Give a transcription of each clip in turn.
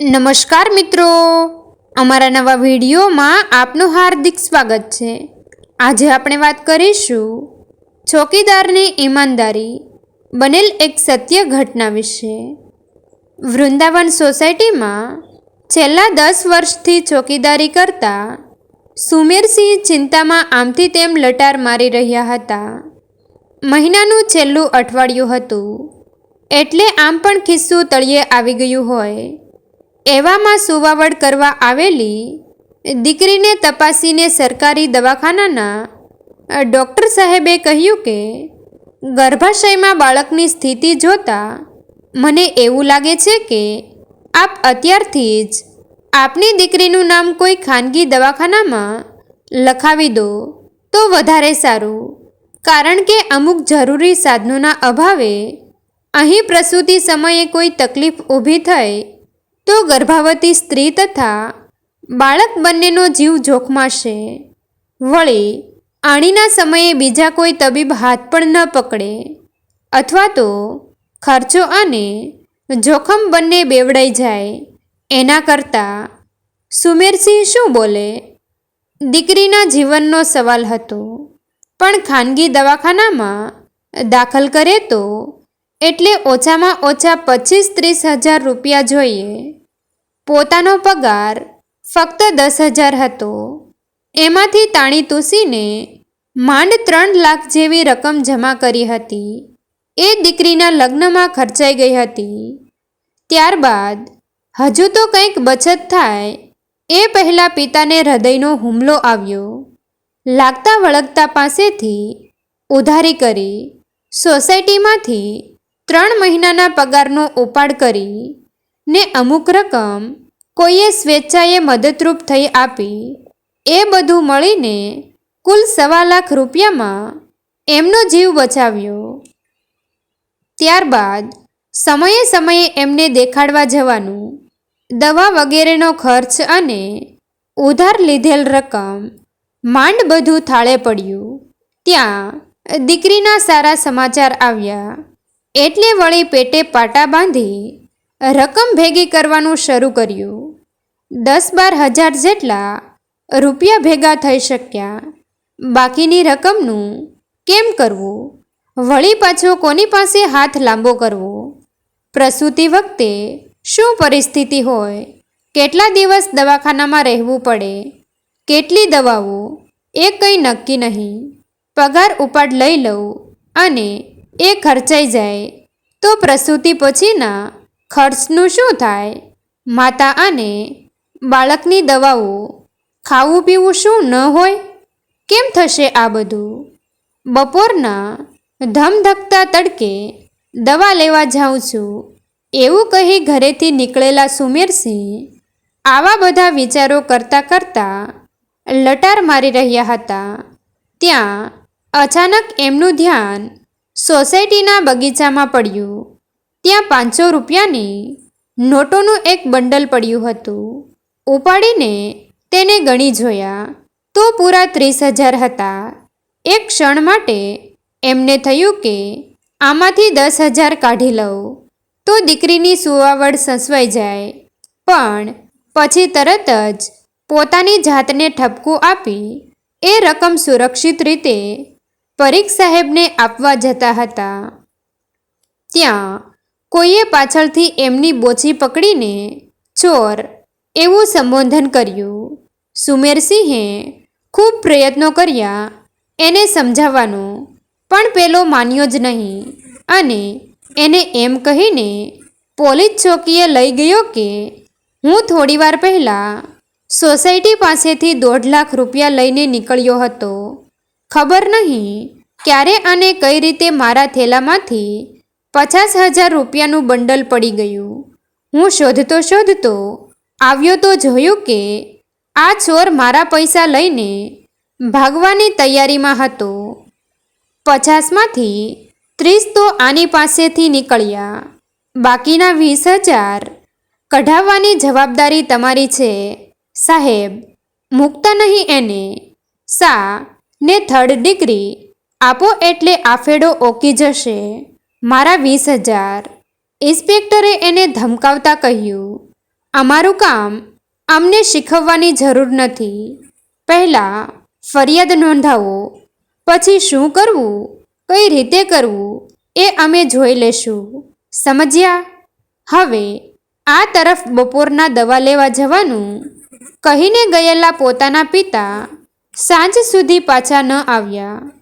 નમસ્કાર મિત્રો. અમારા નવા વિડીયોમાં આપનું હાર્દિક સ્વાગત છે. આજે આપણે વાત કરીશું ચોકીદારની ઈમાનદારી બનેલ એક સત્ય ઘટના વિશે. વૃંદાવન સોસાયટીમાં છેલ્લા દસ વર્ષથી ચોકીદારી કરતા સુમેરસિંહ ચિંતામાં આમથી તેમ લટાર મારી રહ્યા હતા. મહિનાનું છેલ્લું અઠવાડિયું હતું. એટલે આમ પણ ખિસ્સું તળિયે આવી ગયું હોય. એવામાં સુવાવડ કરવા આવેલી દીકરીને તપાસીને સરકારી દવાખાનાના ડૉક્ટર સાહેબે કહ્યું કે, ગર્ભાશયમાં બાળકની સ્થિતિ જોતા મને એવું લાગે છે કે આપ અત્યારથી જ આપની દીકરીનું નામ કોઈ ખાનગી દવાખાનામાં લખાવી દો તો વધારે સારું. કારણ કે અમુક જરૂરી સાધનોના અભાવે અહીં પ્રસૂતિ સમયે કોઈ તકલીફ ઊભી થઈ તો ગર્ભાવતી સ્ત્રી તથા બાળક બંનેનો જીવ જોખમાશે. વળી, આણીના સમયે બીજા કોઈ તબીબ હાથ પણ ન પકડે અથવા તો ખર્ચો અને જોખમ બંને બેવડાઈ જાય. એના કરતાં સુમેરસિંહ શું બોલે? દીકરીના જીવનનો સવાલ હતો. પણ ખાનગી દવાખાનામાં દાખલ કરે તો એટલે ઓછામાં ઓછા પચીસ ત્રીસ હજાર રૂપિયા જોઈએ. પોતાનો પગાર ફક્ત દસ હજાર હતો. એમાંથી તાણી તુસીને માંડ ત્રણ લાખ જેવી રકમ જમા કરી હતી. એ દીકરીના લગ્નમાં ખર્ચાઈ ગઈ હતી. ત્યારબાદ હજુ તો કંઈક બચત થાય એ પહેલાં પિતાને હૃદયનો હુમલો આવ્યો. લાગતા વળગતા પાસેથી ઉધારી કરી સોસાયટીમાંથી ત્રણ મહિનાના પગારનો ઉપાડ કરી ને અમુક રકમ કોઈએ સ્વેચ્છાએ મદદરૂપ થઈ આપી. એ બધું મળીને કુલ સવા લાખ રૂપિયામાં એમનો જીવ બચાવ્યો. ત્યારબાદ સમયે સમયે એમને દેખાડવા જવાનું, દવા વગેરેનો ખર્ચ અને ઉધાર લીધેલ રકમ માંડ બધું થાળે પડ્યું. ત્યાં દીકરીના સારા સમાચાર આવ્યા. એટલે વળી પેટે પાટા બાંધી રકમ ભેગી કરવાનું શરૂ કર્યું. દસ બાર હજાર જેટલા રૂપિયા ભેગા થઈ શક્યા. બાકીની રકમનું કેમ કરવું? વળી પાછો કોની પાસે હાથ લાંબો કરવો? પ્રસૂતિ વખતે શું પરિસ્થિતિ હોય? કેટલા દિવસ દવાખાનામાં રહેવું પડે? કેટલી દવાઓ? એ કંઈ નક્કી નહીં. પગાર ઉપાડ લઈ લઉં અને એ ખર્ચાઈ જાય. તો પ્રસૂતિ પછીના ખર્ચનું શું થાય? માતા અને બાળકની દવાઓ ખાવું પીવું શું ન હોય? કેમ થશે આ બધું? બપોરના ધમધકતા તડકે દવા લેવા જાઉં છું. એવું કહી ઘરેથી નીકળેલા સુમેરસિંહ આવા બધા વિચારો કરતાં કરતાં લટાર મારી રહ્યા હતા. ત્યાં અચાનક એમનું ધ્યાન સોસાયટીના બગીચામાં પડ્યું. ત્યાં પાંચસો રૂપિયાની નોટોનું એક બંડલ પડ્યું હતું. ઉપાડીને તેને ગણી જોયા તો પૂરા ત્રીસ હજાર હતા. એક ક્ષણ માટે એમને થયું કે આમાંથી દસ હજાર કાઢી લઉં. તો દીકરીની સુવાવડ સસવાઈ જાય. પણ પછી તરત જ પોતાની જાતને ઠપકું આપી એ રકમ સુરક્ષિત રીતે પરીખ સાહેબને આપવા જતા હતા. ત્યાં કોઈએ પાછળથી એમની બોછી પકડીને ચોર એવું સંબોધન કર્યું. સુમેરસિંહે ખૂબ પ્રયત્નો કર્યા એને સમજાવવાનો, પણ પેલો માન્યો જ નહીં અને એને એમ કહીને પોલીસ ચોકીએ લઈ ગયો કે હું થોડીવાર પહેલાં સોસાયટી પાસેથી દોઢ લાખ રૂપિયા લઈને નીકળ્યો હતો. ખબર નહીં ક્યારે અને કઈ રીતે મારા થેલામાંથી પચાસ હજાર રૂપિયાનું બંડલ પડી ગયું. હું શોધતો શોધતો આવ્યો તો જોયું કે આ ચોર મારા પૈસા લઈને ભાગવાની તૈયારીમાં હતો. પચાસમાંથી ત્રીસ તો આની પાસેથી નીકળ્યા. બાકીના વીસ હજાર કઢાવવાની જવાબદારી તમારી છે. સાહેબ, મૂકતા નહીં એને. સા, ને થર્ડ ડિગ્રી આપો એટલે આફેડો ઓકી જશે. મારા વીસ હજાર. ઇન્સ્પેક્ટરે એને ધમકાવતા કહ્યું, અમારું કામ અમને શીખવવાની જરૂર નથી. પહેલાં ફરિયાદ નોંધાવો, પછી શું કરવું, કઈ રીતે કરવું, એ અમે જોઈ લેશું. સમજ્યા? હવે આ તરફ બપોરના દવા લેવા જવાનું. કહીને ગયેલા પોતાના પિતા સાંજ સુધી પાછા ન આવ્યા.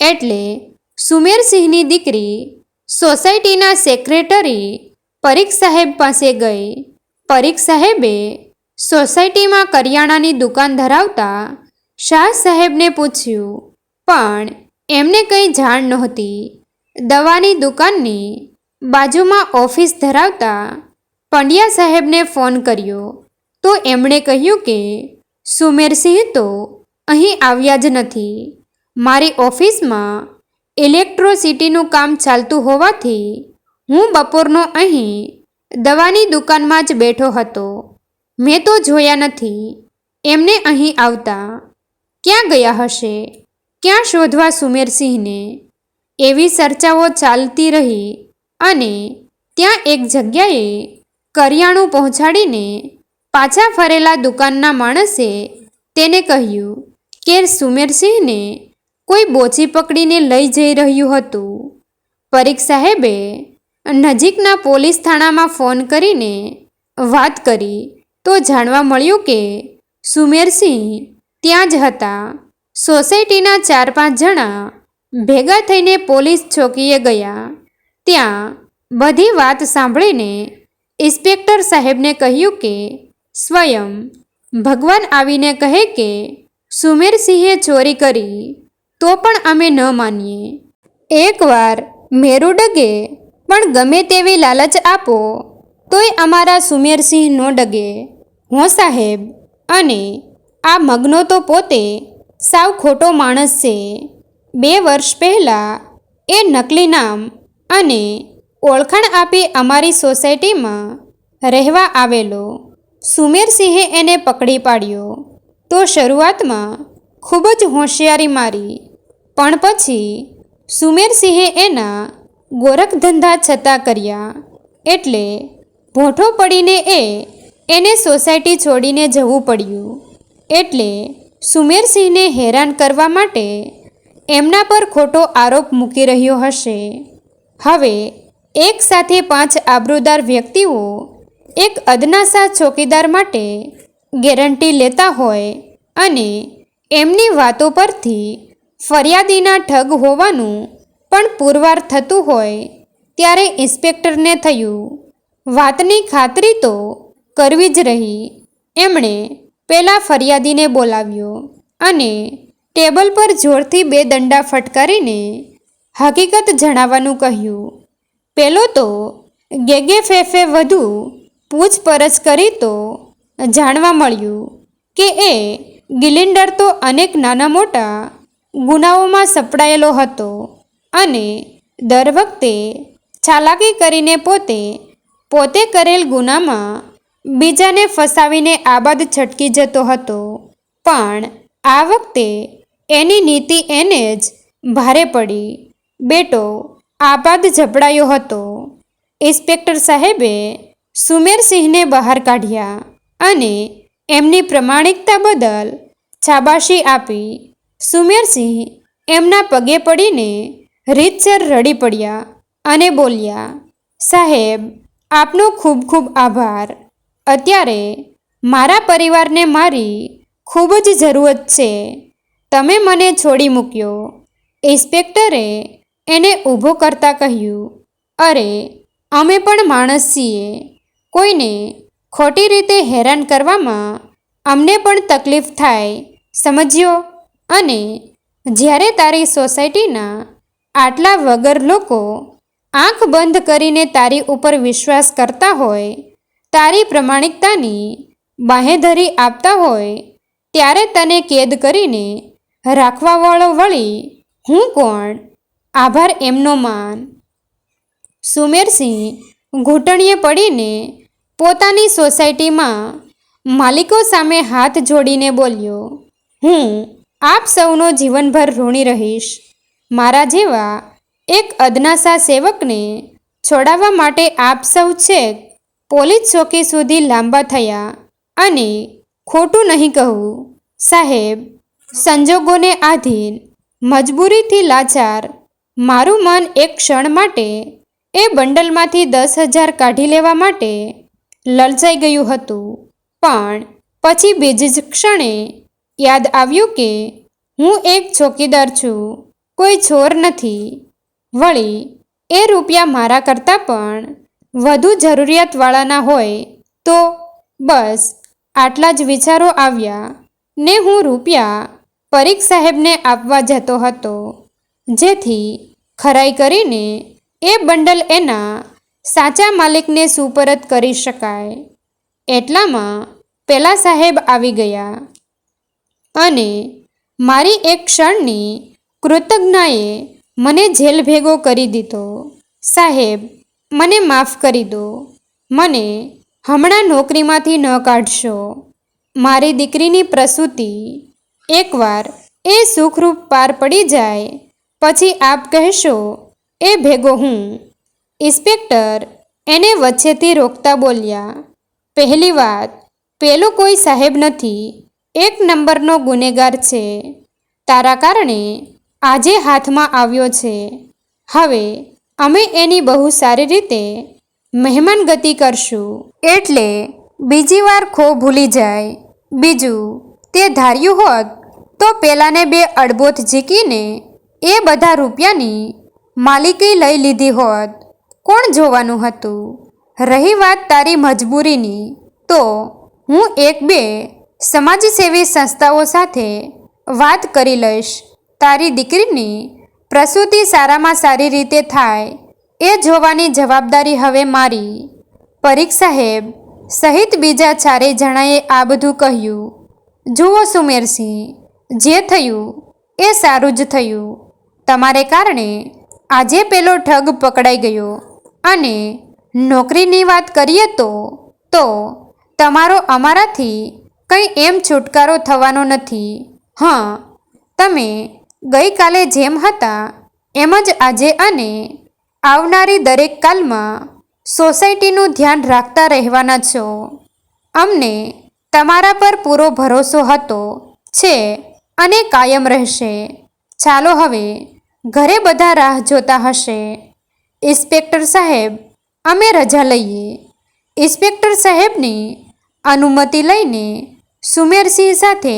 એટલે સુમેરસિંહની દીકરી સોસાયટીના સેક્રેટરી પરીખ સાહેબ પાસે ગઈ. પરીખ સાહેબે સોસાયટીમાં કરિયાણાની દુકાન ધરાવતા શાહ સાહેબને પૂછ્યું, પણ એમને કંઈ જાણ નહોતી. દવાની દુકાનની બાજુમાં ઓફિસ ધરાવતા પંડ્યા સાહેબને ફોન કર્યો. તો એમણે કહ્યું કે સુમેરસિંહ તો અહીં આવ્યા જ નથી. મારી ઓફિસમાં ઇલેક્ટ્રોસિટીનું કામ ચાલતું હોવાથી હું બપોરનો અહીં દવાની દુકાનમાં જ બેઠો હતો. મેં તો જોયા નથી. એમને અહીં આવતા ક્યાં ગયા હશે? ક્યાં શોધવા સુમેરસિંહને? એવી ચર્ચાઓ ચાલતી રહી અને ત્યાં એક જગ્યાએ કરિયાણું પહોંચાડીને પાછા ફરેલા દુકાનના માણસે તેને કહ્યું કે સુમેરસિંહને કોઈ બોચી પકડીને લઈ જઈ રહ્યું હતું. પરીખ સાહેબે નજીકના પોલીસ થાણામાં ફોન કરીને વાત કરી તો જાણવા મળ્યું કે સુમેરસિંહ ત્યાં જ હતા. સોસાયટીના ચાર પાંચ જણા ભેગા થઈને પોલીસ ચોકીએ ગયા. ત્યાં બધી વાત સાંભળીને ઇન્સ્પેક્ટર સાહેબને કહ્યું કે સ્વયં ભગવાન આવીને કહે કે સુમેરસિંહે ચોરી કરી. તો પણ અમે ન માનીએ. એકવાર મેરુ ડગે, પણ ગમે તેવી લાલચ આપો, તોય અમારા સુમેરસિંહ નો ડગે. હો સાહેબ. અને આ મગનો તો પોતે સાવ ખોટો માણસ છે. બે વર્ષ પહેલાં એ નકલી નામ અને ઓળખાણ આપી અમારી સોસાયટીમાં રહેવા આવેલો. સુમેરસિંહે એને પકડી પાડ્યો. તો શરૂઆતમાં ખૂબ જ હોશિયારી મારી. પણ પછી સુમેરસિંહે એના ગોરખ ધંધા છતાં કર્યા એટલે ભોઠો પડીને એ એને સોસાયટી છોડીને જવું પડ્યું. એટલે સુમેરસિંહને હેરાન કરવા માટે એમના પર ખોટો આરોપ મૂકી રહ્યો હશે. હવે એક સાથે પાંચ આબરૂદાર વ્યક્તિઓ એક અદનાસા ચોકીદાર માટે ગેરંટી લેતા હોય અને એમની વાતો પરથી ફરિયાદીના ઠગ હોવાનું પણ પુરવાર થતું હોય ત્યારે ઇન્સ્પેક્ટરને થયું. વાતની ખાતરી તો કરવી જ રહી. એમણે પેલા ફરિયાદીને બોલાવ્યો અને ટેબલ પર જોરથી બે દંડા ફટકારીને હકીકત જણાવવાનું કહ્યું. પેલો તો ગેગે ફેફે વધુ પૂછપરછ કરી તો જાણવા મળ્યું કે એ ગિલિન્ડર તો અનેક નાના મોટા ગુનાઓમાં સપડાયેલો હતો અને દર વખતે ચાલાકી કરીને પોતે પોતે કરેલ ગુનામાં બીજાને ફસાવીને આબાદ છટકી જતો હતો. પણ આ વખતે એની નીતિ એને જ ભારે પડી. બેટો આબાદ ઝપડાયો હતો. ઇન્સ્પેક્ટર સાહેબે સુમેરસિંહને બહાર કાઢ્યા અને એમની પ્રમાણિકતા બદલ શાબાશી આપી. સુમેરસિંહ એમના પગે પડીને રીતસર રડી પડ્યા અને બોલ્યા, સાહેબ, આપનો ખૂબ ખૂબ આભાર. અત્યારે મારા પરિવારને મારી ખૂબ જ જરૂરત છે. તમે મને છોડી મૂક્યો. ઇન્સ્પેક્ટરે એને ઊભો કરતાં કહ્યું, અરે, અમે પણ માણસ છીએ. કોઈને ખોટી રીતે હેરાન કરવામાં અમને પણ તકલીફ થાય. સમજ્યો? અને જ્યારે તારી સોસાયટીના આટલા વગર લોકો આંખ બંધ કરીને તારી ઉપર વિશ્વાસ કરતા હોય, તારી પ્રમાણિકતાની બાહેધરી આપતા હોય, ત્યારે તને કેદ કરીને રાખવાવાળો વળી હું કોણ? આભાર એમનો માન. સુમેરસિંહ ઘૂંટણીએ પડીને પોતાની સોસાયટીમાં માલિકો સામે હાથ જોડીને બોલ્યો, હું આપ સૌનો જીવનભર ઋણી રહીશ. મારા જેવા એક અદનાસા સેવકને છોડાવવા માટે આપ સૌ છેક પોલીસ ચોકી સુધી લાંબા થયા અને ખોટું નહીં કહું. સાહેબ, સંજોગોને આધીન મજબૂરીથી લાચાર મારું મન એક ક્ષણ માટે એ બંડલમાંથી દસ હજાર કાઢી લેવા માટે લલચાઈ ગયું હતું. પણ પછી બીજી જ ક્ષણે યાદ આવ્યું કે હું એક ચોકીદાર છું. કોઈ ચોર નથી. વળી, એ રૂપિયા મારા કરતાં પણ વધુ જરૂરિયાતવાળાના હોય તો બસ આટલા જ વિચારો આવ્યા ને હું રૂપિયા પરીખ સાહેબને આપવા જતો હતો. જેથી ખરાઈ કરીને એ બંડલ એના સાચા માલિકને સુપરત કરી શકાય. એટલામાં પેલા સાહેબ આવી ગયા. અને મારી એક ક્ષણની કૃતજ્ઞાએ મને જેલ ભેગો કરી દીધો. સાહેબ, મને માફ કરી દો. મને હમણાં નોકરીમાંથી ન કાઢશો. મારી દીકરીની પ્રસૂતિ એકવાર એ સુખરૂપ પાર પડી જાય, પછી આપ કહેશો, એ ભેગો હું. ઇન્સ્પેક્ટર એને વચ્ચેથી રોકતા બોલ્યા, પહેલી વાત, પેલો કોઈ સાહેબ નથી એક નંબરનો ગુનેગાર છે. તારા કારણે આજે હાથમાં આવ્યો છે. હવે અમે એની બહુ સારી રીતે મહેમાન ગતિ કરશું. એટલે બીજી વાર ખો ભૂલી જાય. બીજું, તે ધાર્યું હોત તો પેલાને બે અડબોથ ઝીકીને એ બધા રૂપિયાની માલિકી લઈ લીધી હોત. કોણ જોવાનું હતું? રહી વાત તારી મજબૂરીની. તો હું એક બે સમાજસેવી સંસ્થાઓ સાથે વાત કરી લઈશ. તારી દીકરીની પ્રસૂતિ સારામાં સારી રીતે થાય એ જોવાની જવાબદારી હવે મારી. પરીખ સાહેબ, સહિત બીજા ચારેય જણાએ આ બધું કહ્યું. જુઓ સુમેરસિંહ, જે થયું એ સારું જ થયું. તમારે કારણે આજે પેલો ઠગ પકડાઈ ગયો. અને નોકરીની વાત કરીએ તો તો તમારો અમારાથી કંઈ એમ છુટકારો થવાનો નથી. હા, તમે ગઈકાલે જેમ હતા, એમ જ આજે અને આવનારી દરેક કાલમાં સોસાયટીનું ધ્યાન રાખતા રહેવાના છો. અમને તમારા પર પૂરો ભરોસો હતો, છે અને કાયમ રહેશે. ચાલો હવે ઘરે બધા રાહ જોતા હશે. ઇન્સ્પેક્ટર સાહેબ, અમે રજા લઈએ. ઇન્સ્પેક્ટર સાહેબની અનુમતિ લઈને સુમેરસિંહ સાથે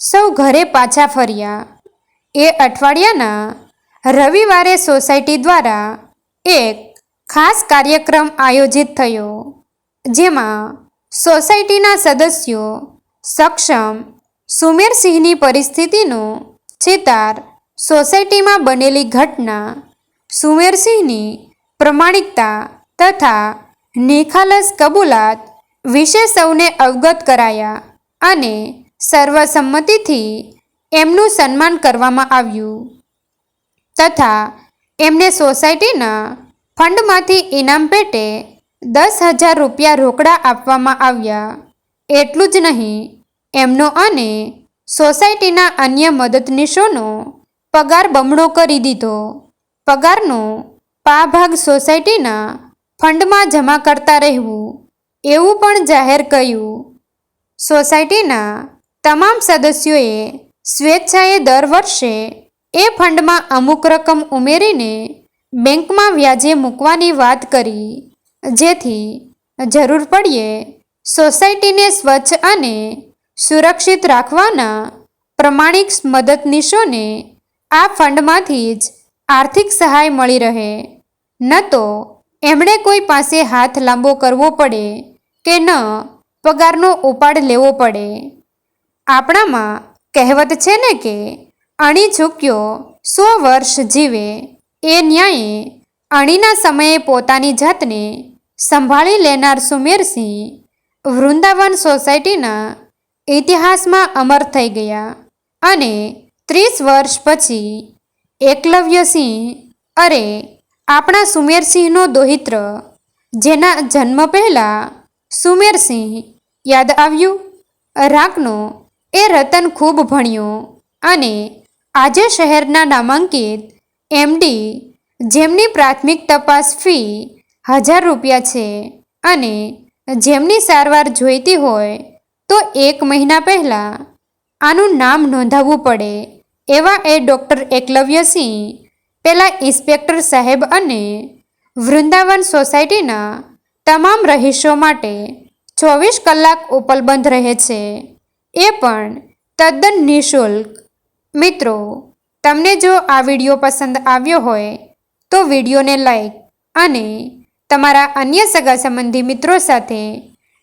સૌ ઘરે પાછા ફર્યા. એ અઠવાડિયાના રવિવારે સોસાયટી દ્વારા એક ખાસ કાર્યક્રમ આયોજિત થયો, જેમાં સોસાયટીના સદસ્યો સક્ષમ સુમેરસિંહની પરિસ્થિતિનો ચેતાર સોસાયટીમાં બનેલી ઘટના, સુમેરસિંહની પ્રમાણિકતા તથા નિખાલસ કબૂલાત વિશે સૌને અવગત કરાયા. અને સર્વસંમતિથી એમનું સન્માન કરવામાં આવ્યું. તથા એમને સોસાયટીના ફંડમાંથી ઇનામ પેટે દસ હજાર રૂપિયા રોકડા આપવામાં આવ્યા. એટલું જ નહીં, એમનો અને સોસાયટીના અન્ય મદદનીશોનો પગાર બમણો કરી દીધો. પગારનો પાભાગ સોસાયટીના ફંડમાં જમા કરતા રહેવું એવું પણ જાહેર કર્યું. સોસાયટીના તમામ સદસ્યોએ સ્વેચ્છાએ દર વર્ષે એ ફંડમાં અમુક રકમ ઉમેરીને બેંકમાં વ્યાજે મૂકવાની વાત કરી. જેથી જરૂર પડીએ સોસાયટીને સ્વચ્છ અને સુરક્ષિત રાખવાના પ્રમાણિક મદદનીશોને આ ફંડમાંથી જ આર્થિક સહાય મળી રહે. ન તો એમણે કોઈ પાસે હાથ લાંબો કરવો પડે કે ન પગારનો ઉપાડ લેવો પડે. આપણામાં કહેવત છે ને કે, અણી ઝૂક્યો સો વર્ષ જીવે. એ ન્યાયે અણીના સમયે પોતાની જાતને સંભાળી લેનાર સુમેરસિંહ વૃંદાવન સોસાયટીના ઇતિહાસમાં અમર થઈ ગયા અને ત્રીસ વર્ષ પછી એકલવ્યસિંહ અરે, આપણા સુમેરસિંહનો દોહિત્ર, જેના જન્મ પહેલાં સુમેરસિંહ યાદ આવ્યું? રાકનો એ રતન ખૂબ ભણ્યો અને આજે શહેરના નામાંકિત એમડી જેમની પ્રાથમિક તપાસ ફી હજાર રૂપિયા છે અને જેમની સારવાર જોઈતી હોય તો એક મહિના પહેલાં આનું નામ નોંધાવવું પડે એવા એ ડૉક્ટર એકલવ્યસિંહ પેલા ઇન્સ્પેક્ટર સાહેબ અને વૃંદાવન સોસાયટીના તમામ રહીશો માટે ચોવીસ કલાક ઉપલબ્ધ રહે છે. એ પણ તદ્દન નિઃશુલ્ક. મિત્રો, તમને જો આ વીડિયો પસંદ આવ્યો હોય, તો વિડીયોને લાઈક અને તમારા અન્ય સગા સંબંધી મિત્રો સાથે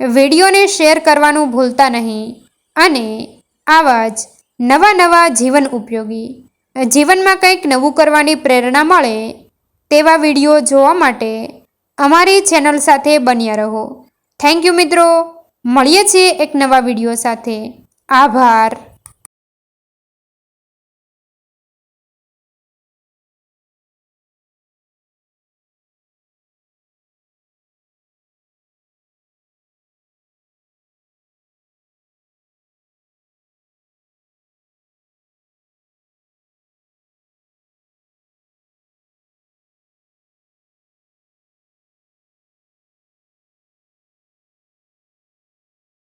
વિડીયોને શેર કરવાનું ભૂલતા નહીં અને આવા જ નવા નવા જીવન ઉપયોગી, જીવનમાં કંઈક નવું કરવાની પ્રેરણા મળે તેવા વીડિયો જોવા માટે અમારી ચેનલ સાથે બન્યા રહો. થેન્ક યુ મિત્રો. મળીએ છીએ એક નવા વીડિયો સાથે. આભાર.